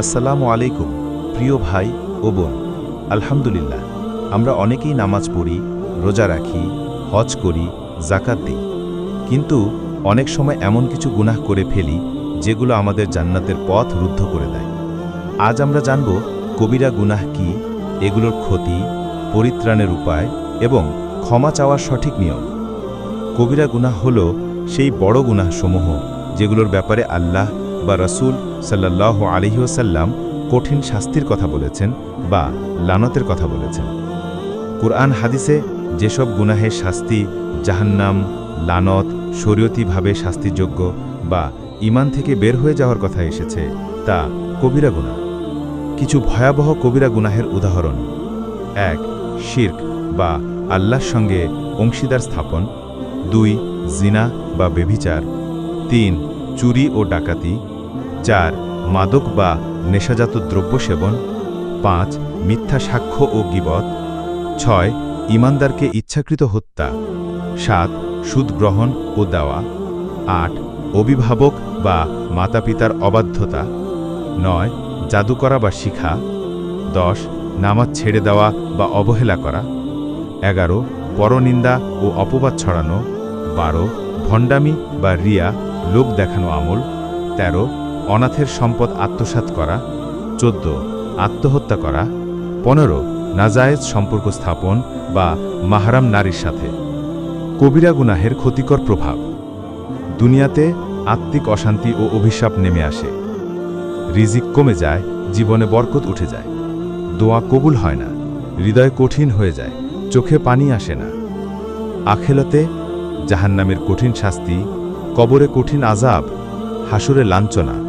আসসালামু আলাইকুম, প্রিয় ভাই ও বোন। আলহামদুলিল্লাহ, আমরা অনেকেই নামাজ পড়ি, রোজা রাখি, হজ করি জাকাত দিই। কিন্তু অনেক সময় এমন কিছু গুনাহ করে ফেলি, যেগুলো আমাদের জান্নাতের পথ রুদ্ধ করে দেয়। আজ আমরা জানব, কবিরা গুনাহ কি, এগুলোর ক্ষতি, পরিত্রাণের উপায় এবং ক্ষমা চাওয়ার সঠিক নিয়ম। কবিরা গুনাহ হল সেই বড় গুনাহসমূহ, যেগুলোর ব্যাপারে আল্লাহ বা রসুল সাল্লাহ আলহিউসাল্লাম কঠিন শাস্তির কথা বলেছেন বা লানতের কথা বলেছেন। কুরআন হাদিসে যেসব গুনাহের শাস্তি, জাহান্নাম, লানত, শরীয়তিভাবে শাস্তিযোগ্য বা ইমান থেকে বের হয়ে যাওয়ার কথা এসেছে, তা কবিরা গুনাহ। কিছু ভয়াবহ কবিরা গুনাহের উদাহরণ। এক, শির্ক বা আল্লাহর সঙ্গে অংশীদার স্থাপন। দুই, জিনা বা বেভিচার তিন, চুরি ও ডাকাতি। চার, মাদক বা নেশাজাত দ্রব্য সেবন। পাঁচ, মিথ্যা সাক্ষ্য ও গিবত। ছয়, ইমানদারকে ইচ্ছাকৃত হত্যা। সাত, সুদ গ্রহণ ও দেওয়া। আট, অভিভাবক বা মাতাপিতার অবাধ্যতা। নয় জাদু করা বা শিখা। দশ, নামাজ ছেড়ে দেওয়া বা অবহেলা করা। এগারো, পরনিন্দা ও অপবাদ ছড়ানো। বারো, ভণ্ডামি বা রিয়া লোক দেখানো আমল। ১৩ অনাথের সম্পদ আত্মসাৎ করা, চোদ্দ, আত্মহত্যা করা, পনেরো, নাজায়েজ সম্পর্ক স্থাপন বা মাহারাম নারীর সাথে। কবিরা গুনাহের ক্ষতিকর প্রভাব। দুনিয়াতে আত্মিক অশান্তি ও অভিশাপ নেমে আসে। রিজিক কমে যায়, জীবনে বরকত উঠে যায়। দোয়া কবুল হয় না, হৃদয় কঠিন হয়ে যায়, চোখে পানি আসে না। আখেলতে জাহান্নামের কঠিন শাস্তি, কবরে কঠিন আজাব হাসুরে লাঞ্ছনা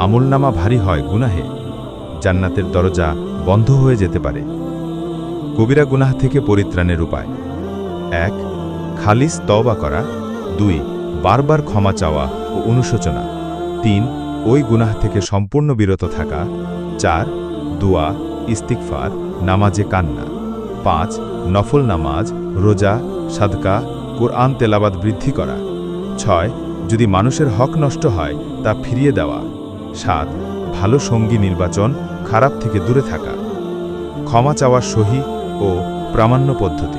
আমলনামা ভারী হয় গুনাহে। জান্নাতের দরজা বন্ধ হয়ে যেতে পারে। কবিরা গুনাহ থেকে পরিত্রাণের উপায়। এক, খালিস তওবা করা। দুই, বারবার ক্ষমা চাওয়া ও অনুশোচনা। তিন, ওই গুনাহ থেকে সম্পূর্ণ বিরত থাকা। চার, দোয়া ইস্তিকফার নামাজে কান্না। পাঁচ, নফল নামাজ, রোজা, সাদকা, কোরআন তেলাবাদ বৃদ্ধি করা। ছয়, যদি মানুষের হক নষ্ট হয়, তা ফিরিয়ে দেওয়া। সাত ভালো সঙ্গী নির্বাচন, খারাপ থেকে দূরে থাকা। ক্ষমা চাওয়ার সহি ও প্রামাণ্য পদ্ধতি।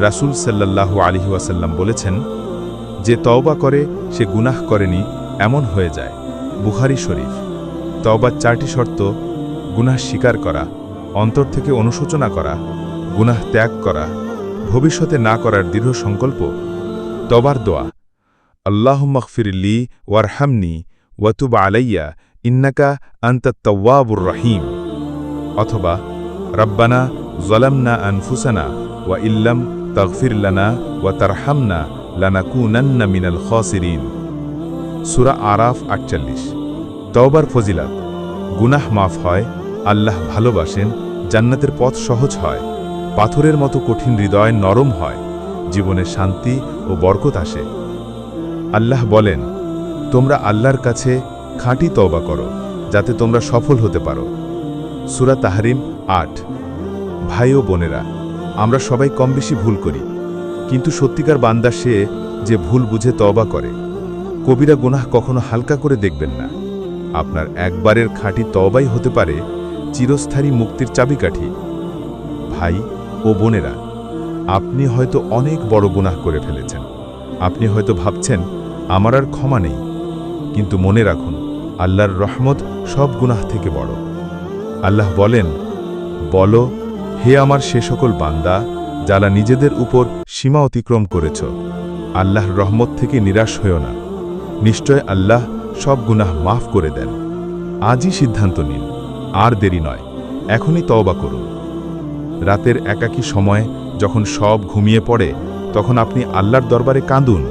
রাসূল সাল্লাল্লাহু আলিহি ওয়াসাল্লাম বলেছেন, যে তওবা করে, সে গুনাহ করেনি, এমন হয়ে যায়। বুখারি শরীফ। তওবার চারটি শর্ত, গুনাহ স্বীকার করা, অন্তর থেকে অনুশোচনা করা, গুনাহ ত্যাগ করা, ভবিষ্যতে না করার দৃঢ় সংকল্প তবার দোয়া। আল্লাহ মখফিরলি ওয়ারহামনি ওয়াতুব আলাইয়া ইন্নাকা আন্তত্তওয়াবুর রহিম অথবা রব্বানা জলামনা আনফুসানা ওয়া ইল্লাম তগফির লানা ওয়া তারহামনা লানাকুনান্না মিনাল খসিরিন সুরা আরাফ আটচল্লিশ। তওবার ফজিলাত। গুনাহ মাফ হয়, আল্লাহ ভালোবাসেন, জান্নাতের পথ সহজ হয়, পাথরের মতো কঠিন হৃদয় নরম হয়, জীবনে শান্তি ও বরকত আসে। আল্লাহ বলেন তোমরা আল্লাহর কাছে খাঁটি তওবা করো, যাতে তোমরা সফল হতে পারো। সুরা তাহারিম আট। ভাই ও বোনেরা, আমরা সবাই কম বেশি ভুল করি, কিন্তু সত্যিকার বান্দা সে যে ভুল বুঝে তওবা করে। কবিরা গুনাহ কখনো হালকা করে দেখবেন না। আপনার একবারের খাঁটি তওবাই হতে পারে চিরস্থায়ী মুক্তির চাবিকাঠি। ভাই ও বোনেরা, আপনি হয়তো অনেক বড় গুনাহ করে ফেলেছেন। আপনি হয়তো ভাবছেন, আমার আর ক্ষমা নেই। কিন্তু মনে রাখুন, আল্লাহর রহমত সব গুনাহ থেকে বড়। আল্লাহ বলেন, বলো, হে আমার সে সকল বান্দা, যারা নিজেদের উপর সীমা অতিক্রম করেছ, আল্লাহর রহমত থেকে নিরাশ হয়েও না। নিশ্চয় আল্লাহ সব গুনাহ মাফ করে দেন। আজই সিদ্ধান্ত নিন, আর দেরি নয়, এখনই তওবা করুন। রাতের একাকী সময় যখন সব ঘুমিয়ে পড়ে, তখন আপনি আল্লাহর দরবারে কাঁদুন।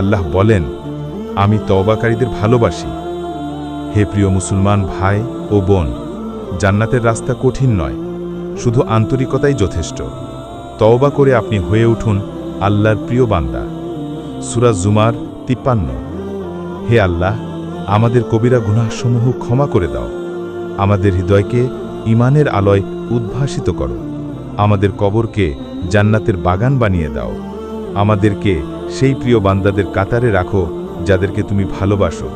আল্লাহ বলেন আমি তওবাকারীদের ভালোবাসি। হে প্রিয় মুসলমান ভাই ও বোন, জান্নাতের রাস্তা কঠিন নয়, শুধু আন্তরিকতাই যথেষ্ট। তওবা করে আপনি হয়ে উঠুন আল্লাহর প্রিয় বান্দা। সুরাজ জুমার তিপ্পান্ন। হে আল্লাহ, আমাদের কবিরা গুনাহসমূহ ক্ষমা করে দাও। আমাদের হৃদয়কে ইমানের আলোয় উদ্ভাসিত করো। আমাদের কবরকে জান্নাতের বাগান বানিয়ে দাও। আমাদেরকে সেই প্রিয় বান্দাদের কাতারে রাখো যাদেরকে তুমি ভালোবাসো।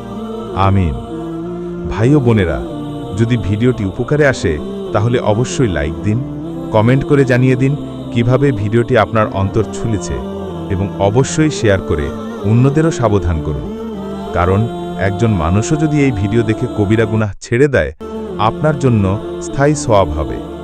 আমিন। ভাই ও বোনেরা, যদি ভিডিওটি উপকারে আসে, তাহলে অবশ্যই লাইক দিন, কমেন্ট করে জানিয়ে দিন কীভাবে ভিডিওটি আপনার অন্তর ছুলেছে এবং অবশ্যই শেয়ার করে অন্যদেরও সাবধান করুন। কারণ একজন মানুষও যদি এই ভিডিও দেখে কবিরা গুনাহ ছেড়ে দেয়, আপনার জন্য স্থায়ী সওয়াব হবে।